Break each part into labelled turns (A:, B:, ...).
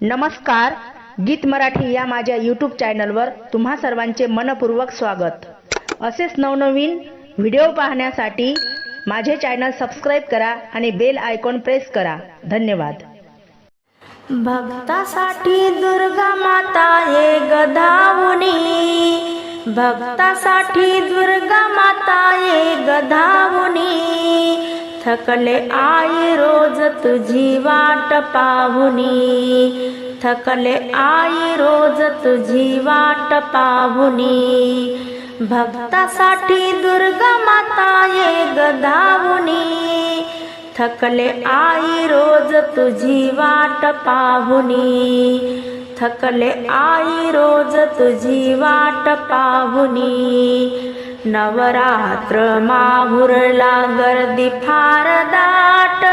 A: नमस्कार गीत मराठी या माझ्या यूट्यूब चॅनलवर तुम्हा सर्वांचे मनपूर्वक स्वागत. असेच नवनवीन व्हिडिओ पाहण्यासाठी माझे चॅनल सबस्क्राईब करा आणि बेल आयकॉन प्रेस करा. धन्यवाद.
B: भक्तासाठी दुर्गा माता ये गधावुनी भक्तासाठी दुर्गा माता ये गधावुनी थकले आई रोज तुझी वाट पाहुनी. थकले आई रोज तुझी वाट पाहुनी. भक्तासाठी दुर्गा माता ये गधावुनी थकले आई रोज तुझी वाट पाहुनी. थकले आई रोज तुझी वाट पाहुनी. नवरात्र माहुरला गर्दी फार दाट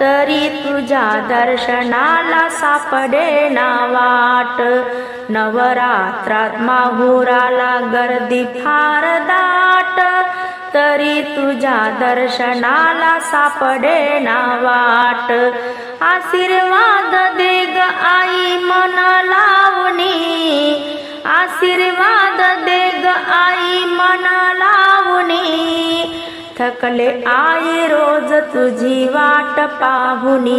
B: तरी तुझ्या दर्शनाला सापडेना वाट. नवरात्रात माहुराला गर्दी फार दाट तरी तुझ्या दर्शनाला सापडेना वाट. आशीर्वाद दे ग आई मन लावणी आशीर्वाद थकले आई रोज तुझी वाट पाहुनी.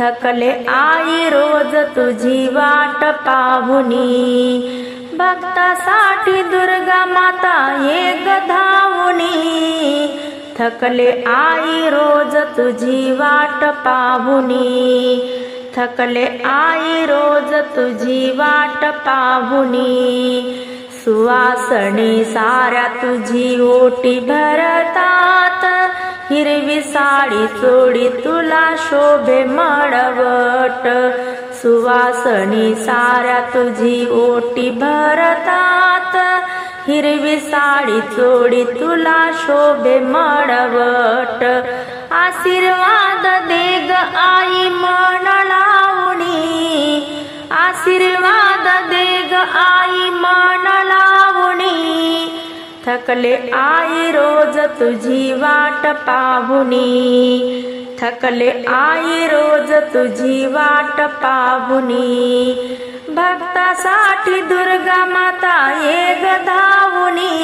B: थकले आई रोज तुझी वाट पाहुनी. भक्तासाठी दुर्गा माता ये गधावुनी थकले आई रोज तुझी वाट पाहुनी. थकले आई रोज तुझी वाट पाहुनी. सुवासणी साऱ्या तुझी ओटी भरतात. हिरवी साडी चोडी तुला शोभे माडवट. सुवासणी साऱ्या तुझी ओटी भरतात. हिरवी साडी चोडी तुला शोभे माडवट. आशीर्वाद दे ग आई मन लावणी आशीर्वाद थकले आई रोज तुझी वाट पाहुनी. थकले आई रोज तुझी वाट पाहुनी. भक्तासाठी दुर्गा माता ये गधावुनी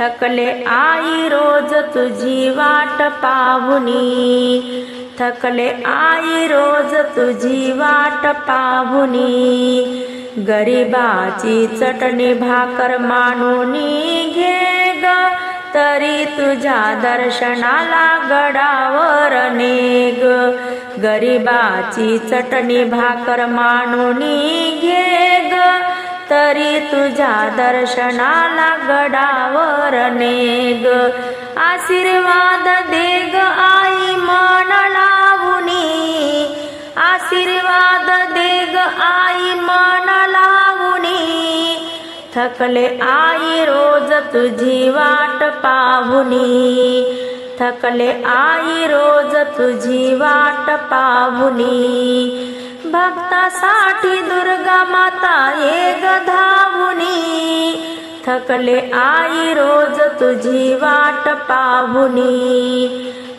B: थकले आई रोज तुझी वाट पाहुनी. थकले आई रोज तुझी वाट पाहुनी. गरिबाची चटणी भाकर मानून घे ग तरी तुझ्या दर्शनाला गडावर नेग. गरिबाची चटणी भाकर मानून घे ग तरी तुझ्या दर्शनाला गडावर नेग. आशीर्वाद दे ग आई मन लावुनी आशीर्वाद थकले आई रोज तुझी वाट पाहुनी. थकले आई रोज तुझी वाट पाहुनी. भक्तासाठी दुर्गा माता ये गधावुनी थकले आई रोज तुझी वाट पाहुनी.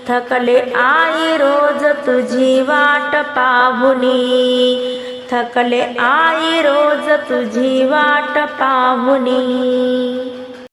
B: थकले आई रोज तुझी वाट पाहुनी. थकले. आई रोज तुझी वाट पाहुनी.